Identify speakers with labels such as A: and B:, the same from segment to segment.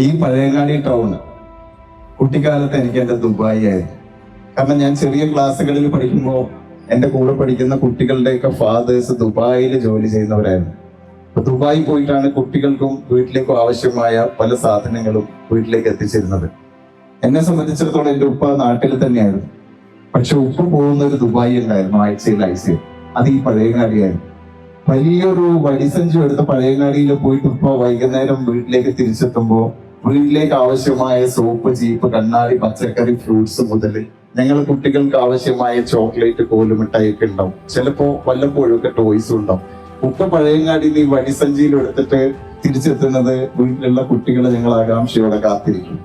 A: ഈ പഴയങ്ങാടി ടൗൺ കുട്ടിക്കാലത്ത് എനിക്ക് എന്റെ ദുബായി ആയിരുന്നു. കാരണം ഞാൻ ചെറിയ ക്ലാസ്സുകളിൽ പഠിക്കുമ്പോൾ എന്റെ കൂടെ പഠിക്കുന്ന കുട്ടികളുടെയൊക്കെ ഫാദേഴ്സ് ദുബായിൽ ജോലി ചെയ്യുന്നവരായിരുന്നു. അപ്പൊ ദുബായി പോയിട്ടാണ് കുട്ടികൾക്കും വീട്ടിലേക്കും ആവശ്യമായ പല സാധനങ്ങളും വീട്ടിലേക്ക് എത്തിച്ചിരുന്നത്. എന്നെ സംബന്ധിച്ചിടത്തോളം എന്റെ ഉപ്പ നാട്ടിൽ തന്നെയായിരുന്നു. പക്ഷെ ഉപ്പ പോകുന്ന ഒരു ദുബായി ഉണ്ടായിരുന്നു ആഴ്ചയിൽ ആഴ്ചയിൽ. അത് ഈ പഴയങ്ങാടിയായിരുന്നു വലിയൊരു വടിസഞ്ചു എടുത്ത് പഴയങ്ങാടിയിൽ പോയിട്ട് ഉപ്പ വൈകുന്നേരം വീട്ടിലേക്ക് തിരിച്ചെത്തുമ്പോൾ വീട്ടിലേക്ക് ആവശ്യമായ സോപ്പ് ജീപ്പ് കണ്ണാടി പച്ചക്കറി ഫ്രൂട്ട്സ് മുതൽ ഞങ്ങൾ കുട്ടികൾക്ക് ആവശ്യമായ ചോക്ലേറ്റ് കോലുമിഠായി ഒക്കെ ഉണ്ടാവും. ചിലപ്പോ വല്ലപ്പോഴും ഒക്കെ ടോയ്സും ഉണ്ടാവും. ഉപ്പ പഴയങ്ങാടി ഈ വടിസഞ്ചിയിൽ എടുത്തിട്ട് തിരിച്ചെത്തുന്നത് വീട്ടിലുള്ള കുട്ടികളെ ഞങ്ങൾ ആകാംക്ഷയോടെ കാത്തിരിക്കും.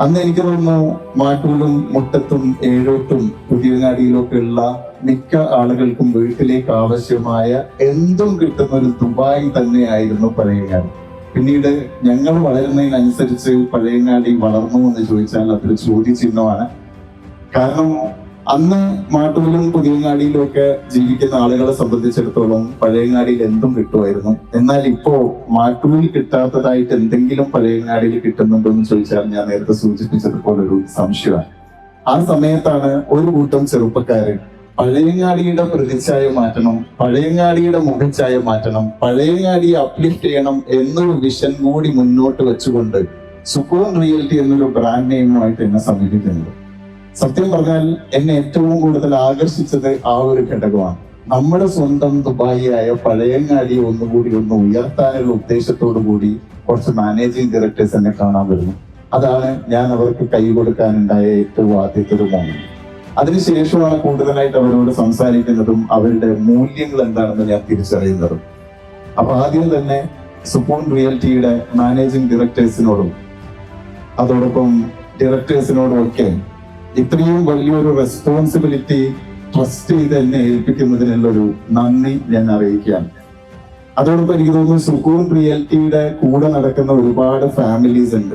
A: അന്ന് എനിക്ക് തോന്നുന്നു മാട്ടൂലും മുട്ടത്തും ഏഴോട്ടും പുതിയങ്ങാടിയിലൊക്കെ ഉള്ള മിക്ക ആളുകൾക്കും വീട്ടിലേക്ക് ആവശ്യമായ എന്തും കിട്ടുന്ന ഒരു ദുബായ് തന്നെയായിരുന്നു പഴയങ്ങാടി. പിന്നീട് ഞങ്ങൾ വളരുന്നതിനനുസരിച്ച് പഴയങ്ങാടി വളർന്നു എന്ന് ചോദിച്ചാൽ അതൊരു ചോദ്യചിഹ്നമാണ്. കാരണം അന്ന് മാട്ടൂലും പുതിയങ്ങാടിയിലും ഒക്കെ ജീവിക്കുന്ന ആളുകളെ സംബന്ധിച്ചിടത്തോളം പഴയങ്ങാടിയിൽ എന്തും കിട്ടുമായിരുന്നു. എന്നാൽ ഇപ്പോ മാട്ടൂരിൽ കിട്ടാത്തതായിട്ട് എന്തെങ്കിലും പഴയങ്ങാടിയിൽ കിട്ടുന്നുണ്ടോ എന്ന് ചോദിച്ചാൽ ഞാൻ നേരത്തെ സൂചിപ്പിച്ചതുപോലെ ഒരു സംശയമാണ്. ആ സമയത്താണ് ഒരു കൂട്ടം ചെറുപ്പക്കാര് പഴയങ്ങാടിയുടെ പ്രതിച്ഛായ മാറ്റണം പഴയങ്ങാടിയുടെ മുഖച്ഛായ മാറ്റണം പഴയങ്ങാടിയെ അപ്ലിഫ്റ്റ് ചെയ്യണം എന്നൊരു വിഷൻ കൂടി മുന്നോട്ട് വെച്ചുകൊണ്ട് സുക്കൂൺ റിയൽറ്റി എന്നൊരു ബ്രാൻഡ് നെയിമുമായിട്ട് എന്നെ സമീപിക്കുന്നത് സത്യം പറഞ്ഞാൽ എന്നെ ഏറ്റവും കൂടുതൽ ആകർഷിച്ചത് ആ ഒരു ഘടകമാണ്. നമ്മുടെ സ്വന്തം ദുബായിയായ പഴയങ്ങാടിയെ ഒന്നുകൂടി ഒന്ന് ഉയർത്താനുള്ള ഉദ്ദേശത്തോടു കൂടി കുറച്ച് മാനേജിങ് ഡയറക്ടേഴ്സ് എന്നെ കാണാൻ വരുന്നു. അതാണ് ഞാൻ അവർക്ക് കൈ കൊടുക്കാനുണ്ടായ ഏറ്റവും ആദ്യത്തെ ഒരു മോമെന്റ് അതിനുശേഷമാണ് കൂടുതലായിട്ട് അവരോട് സംസാരിക്കുന്നതും അവരുടെ മൂല്യങ്ങൾ എന്താണെന്ന് ഞാൻ തിരിച്ചറിയുന്നതും. അപ്പൊ ആദ്യം തന്നെ സുപ്പോൺ റിയൽറ്റിയുടെ മാനേജിംഗ് ഡയറക്ടേഴ്സിനോടും അതോടൊപ്പം ഡയറക്ടേഴ്സിനോടും ഒക്കെ ഇത്രയും വലിയൊരു റെസ്പോൺസിബിലിറ്റി ട്രസ്റ്റ് ചെയ്ത് എന്നെ ഏൽപ്പിക്കുന്നതിനുള്ള ഒരു നന്ദി ഞാൻ അറിയിക്കുകയാണ്. അതോടൊപ്പം എനിക്ക് തോന്നുന്നു സുക്കൂൺ റിയാലിറ്റിയുടെ കൂടെ നടക്കുന്ന ഒരുപാട് ഫാമിലീസ് ഉണ്ട്.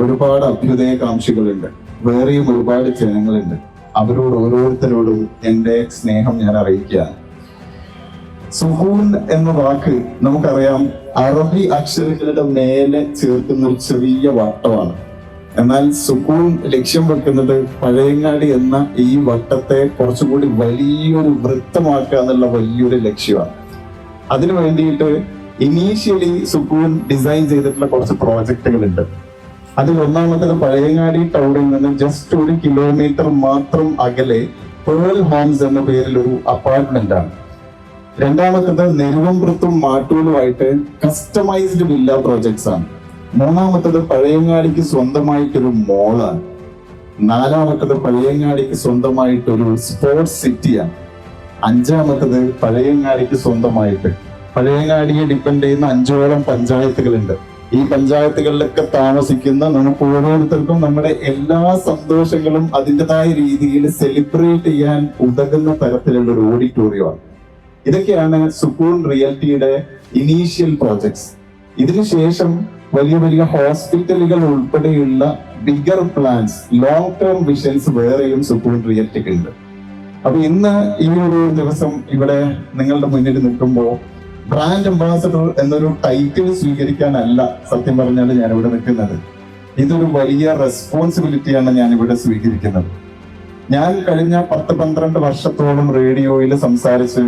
A: ഒരുപാട് അഭ്യുദയകാംക്ഷികളുണ്ട്. വേറെയും ഒരുപാട് ജനങ്ങളുണ്ട്. അവരോട് ഓരോരുത്തരോടും എന്റെ സ്നേഹം ഞാൻ അറിയിക്കുകയാണ് സുഹൂൻ എന്ന വാക്ക് നമുക്കറിയാം അറബി അക്ഷരങ്ങളുടെ മേലെ ചേർക്കുന്ന ഒരു ചെറിയ വട്ടമാണ്. എന്നാൽ സുക്കൂൺ ലക്ഷ്യം വെക്കുന്നത് പഴയങ്ങാടി എന്ന ഈ വട്ടത്തെ കുറച്ചുകൂടി വലിയൊരു വൃത്തമാക്കുക എന്നുള്ള വലിയൊരു ലക്ഷ്യമാണ്. അതിനു വേണ്ടിയിട്ട് ഇനീഷ്യലി സുക്കൂൺ ഡിസൈൻ ചെയ്തിട്ടുള്ള കുറച്ച് പ്രോജക്റ്റുകൾ ഉണ്ട് അതിൽ ഒന്നാമത്തത് പഴയങ്ങാടി ടൗണിൽ നിന്ന് ജസ്റ്റ് ഒരു കിലോമീറ്റർ മാത്രം അകലെ പേൾ ഹോംസ് എന്ന പേരിൽ ഒരു അപ്പാർട്ട്മെന്റ് ആണ്. രണ്ടാമത്തത് നെരുവമ്പ്രത്തും മാട്ടൂലുമായിട്ട് കസ്റ്റമൈസ്ഡ് വില്ല പ്രോജക്ട്സ് ആണ്. മൂന്നാമത്തത് പഴയങ്ങാടിക്ക് സ്വന്തമായിട്ടൊരു മോളാണ് നാലാമത്തത് പഴയങ്ങാടിക്ക് സ്വന്തമായിട്ടൊരു സ്പോർട്സ് സിറ്റിയാണ് അഞ്ചാമത്തത് പഴയങ്ങാടിക്ക് സ്വന്തമായിട്ട്. പഴയങ്ങാടിയെ ഡിപ്പെൻഡ് ചെയ്യുന്ന അഞ്ചോളം പഞ്ചായത്തുകളുണ്ട്. ഈ പഞ്ചായത്തുകളിലൊക്കെ താമസിക്കുന്ന നമുക്ക് ഓരോരുത്തർക്കും നമ്മുടെ എല്ലാ സന്തോഷങ്ങളും അതിന്റെതായ രീതിയിൽ സെലിബ്രേറ്റ് ചെയ്യാൻ ഉതകുന്ന തരത്തിലുള്ള ഒരു ഓഡിറ്റോറിയമാണ് ഇതൊക്കെയാണ് സുക്കൂൺ റിയാലിറ്റിയുടെ ഇനീഷ്യൽ പ്രോജക്ട്സ് ഇതിനുശേഷം വലിയ വലിയ ഹോസ്പിറ്റലുകൾ ഉൾപ്പെടെയുള്ള bigger plans long term visions വേറെയും സുക്കൂൺ റിയൽറ്റിക്ക് ഉണ്ട്. അപ്പൊ ഇന്ന് ഈ ഒരു ദിവസം ഇവിടെ നിങ്ങളുടെ മുന്നിൽ നിൽക്കുമ്പോൾ ബ്രാൻഡ് അംബാസഡർ എന്നൊരു ടൈറ്റിൽ സ്വീകരിക്കാനല്ല സത്യം പറഞ്ഞാൽ ഞാൻ ഇവിടെ നിൽക്കുന്നത്. ഇതൊരു വലിയ റെസ്പോൺസിബിലിറ്റിയാണ് ഞാൻ ഇവിടെ സ്വീകരിക്കുന്നത്. ഞാൻ കഴിഞ്ഞ പത്ത് പന്ത്രണ്ട് വർഷത്തോളം റേഡിയോയിൽ സംസാരിച്ച്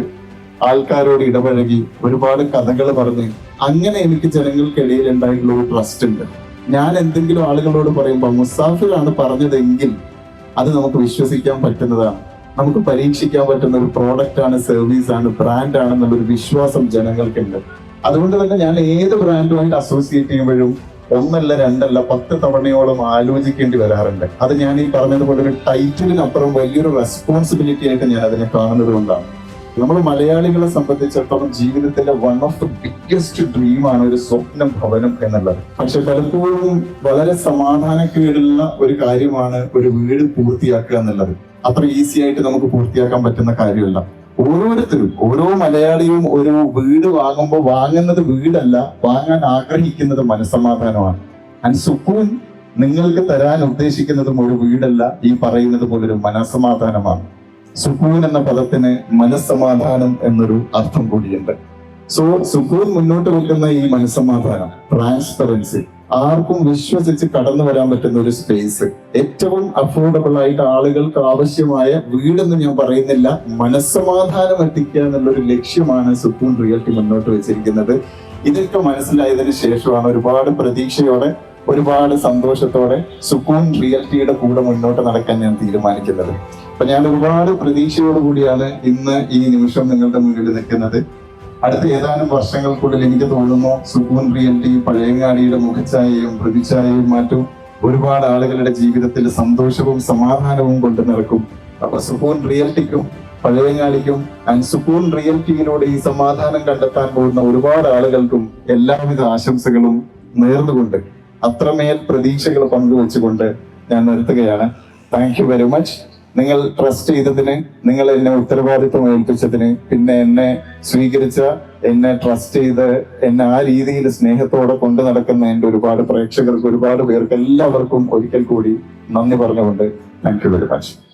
A: ആൾക്കാരോട് ഇടപഴകി ഒരുപാട് കഥകൾ പറഞ്ഞ് അങ്ങനെ എനിക്ക് ജനങ്ങൾക്കിടയിൽ ഉണ്ടായിട്ടുള്ള ഒരു ട്രസ്റ്റ് ഉണ്ട്. ഞാൻ എന്തെങ്കിലും ആളുകളോട് പറയുമ്പോൾ മുസാഫിറാണ് പറഞ്ഞതെങ്കിൽ അത് നമുക്ക് വിശ്വസിക്കാൻ പറ്റുന്നതാണ്. നമുക്ക് പരീക്ഷിക്കാൻ പറ്റുന്ന ഒരു പ്രോഡക്റ്റ് ആണ് സർവീസ് ആണ് ബ്രാൻഡ് ആണെന്നുള്ളൊരു വിശ്വാസം ജനങ്ങൾക്കുണ്ട്. അതുകൊണ്ട് തന്നെ ഞാൻ ഏത് ബ്രാൻഡുമായിട്ട് അസോസിയേറ്റ് ചെയ്യുമ്പോഴും ഒന്നല്ല രണ്ടല്ല പത്ത് തവണയോളം ആലോചിക്കേണ്ടി വരാറുണ്ട്. അത് ഞാൻ ഈ പറഞ്ഞതുപോലെ ഒരു ടൈറ്റിലിനപ്പുറം വലിയൊരു റെസ്പോൺസിബിലിറ്റി ആയിട്ട് ഞാൻ അതിനെ കാണുന്നത് കൊണ്ടാണ്. നമ്മൾ മലയാളികളെ സംബന്ധിച്ചിടത്തോളം ജീവിതത്തിലെ വൺ ഓഫ് ദ ബിഗ്ഗസ്റ്റ് ഡ്രീമാണ് ഒരു സ്വപ്നം ഭവനം എന്നുള്ളത്. പക്ഷെ പലപ്പോഴും വളരെ സമാധാനക്കേടുള്ള ഒരു കാര്യമാണ് ഒരു വീട് പൂർത്തിയാക്കുക എന്നുള്ളത്. അത്ര ഈസി ആയിട്ട് നമുക്ക് പൂർത്തിയാക്കാൻ പറ്റുന്ന കാര്യമല്ല. ഓരോരുത്തരും ഓരോ മലയാളിയും ഒരു വീട് വാങ്ങുമ്പോൾ വാങ്ങുന്നത് വീടല്ല വാങ്ങാൻ ആഗ്രഹിക്കുന്നത് മനസ്സമാധാനമാണ്. ആൻഡ് സുഖവും നിങ്ങൾക്ക് തരാൻ ഉദ്ദേശിക്കുന്നതും ഒരു വീടല്ല ഈ പറയുന്നത് പോലൊരു മനസ്സമാധാനമാണ്. സുക്കൂൻ എന്ന പദത്തിന് മനസ്സമാധാനം എന്നൊരു അർത്ഥം കൂടിയുണ്ട്. സോ സുഖൂൻ മുന്നോട്ട് വെക്കുന്ന ഈ മനസ്സമാധാനം ട്രാൻസ്പെറൻസി ആർക്കും വിശ്വസിച്ച് കടന്നു വരാൻ പറ്റുന്ന ഒരു സ്പേസ് ഏറ്റവും അഫോർഡബിൾ ആയിട്ട് ആളുകൾക്ക് ആവശ്യമായ വീടെന്ന് ഞാൻ പറയുന്നില്ല മനസ്സമാധാനം എത്തിക്കുക എന്നുള്ളൊരു ലക്ഷ്യമാണ് സുക്കൂൺ റിയൽറ്റി മുന്നോട്ട് വെച്ചിരിക്കുന്നത്. ഇതൊക്കെ മനസ്സിലായതിനു ശേഷമാണ് ഒരുപാട് പ്രതീക്ഷയോടെ ഒരുപാട് സന്തോഷത്തോടെ സുക്കൂൺ റിയൽറ്റിയുടെ കൂടെ മുന്നോട്ട് നടക്കാൻ ഞാൻ തീരുമാനിക്കുന്നത്. അപ്പൊ ഞാൻ ഒരുപാട് പ്രതീക്ഷയോട് കൂടിയാണ് ഇന്ന് ഈ നിമിഷം നിങ്ങളുടെ മുന്നിൽ നിൽക്കുന്നത്. അടുത്ത ഏതാനും വർഷങ്ങൾക്കുള്ളിൽ എനിക്ക് തോന്നുന്നു സുക്കൂൺ റിയൽറ്റി പഴയങ്ങാടിയുടെ മുഖച്ഛായയും പ്രതിച്ഛായയും മാറ്റും. ഒരുപാട് ആളുകളുടെ ജീവിതത്തിൽ സന്തോഷവും സമാധാനവും കൊണ്ടു നടക്കും അപ്പൊ സുക്കൂൺ റിയൽറ്റിക്കും പഴയങ്ങാടിക്കും ആൻഡ് സുക്കൂൺ റിയൽറ്റിയിലൂടെ ഈ സമാധാനം കണ്ടെത്താൻ പോകുന്ന ഒരുപാട് ആളുകൾക്കും എല്ലാവിധ ആശംസകളും നേർന്നുകൊണ്ട് അത്രമേൽ പ്രതീക്ഷകൾ പങ്കുവെച്ചുകൊണ്ട് ഞാൻ നിർത്തുകയാണ്. താങ്ക് യു വെരി മച്ച് നിങ്ങൾ ട്രസ്റ്റ് ചെയ്തതിന് നിങ്ങൾ എന്നെ ഉത്തരവാദിത്വം ഏൽപ്പിച്ചതിന് പിന്നെ എന്നെ സ്വീകരിച്ച എന്നെ ട്രസ്റ്റ് ചെയ്ത് എന്നെ ആ രീതിയിൽ സ്നേഹത്തോടെ കൊണ്ടു നടക്കുന്ന എന്റെ ഒരുപാട് പ്രേക്ഷകർക്ക് ഒരുപാട് പേർക്ക് എല്ലാവർക്കും ഒരിക്കൽ കൂടി നന്ദി പറഞ്ഞുകൊണ്ട് താങ്ക് യു വെരി മച്ച്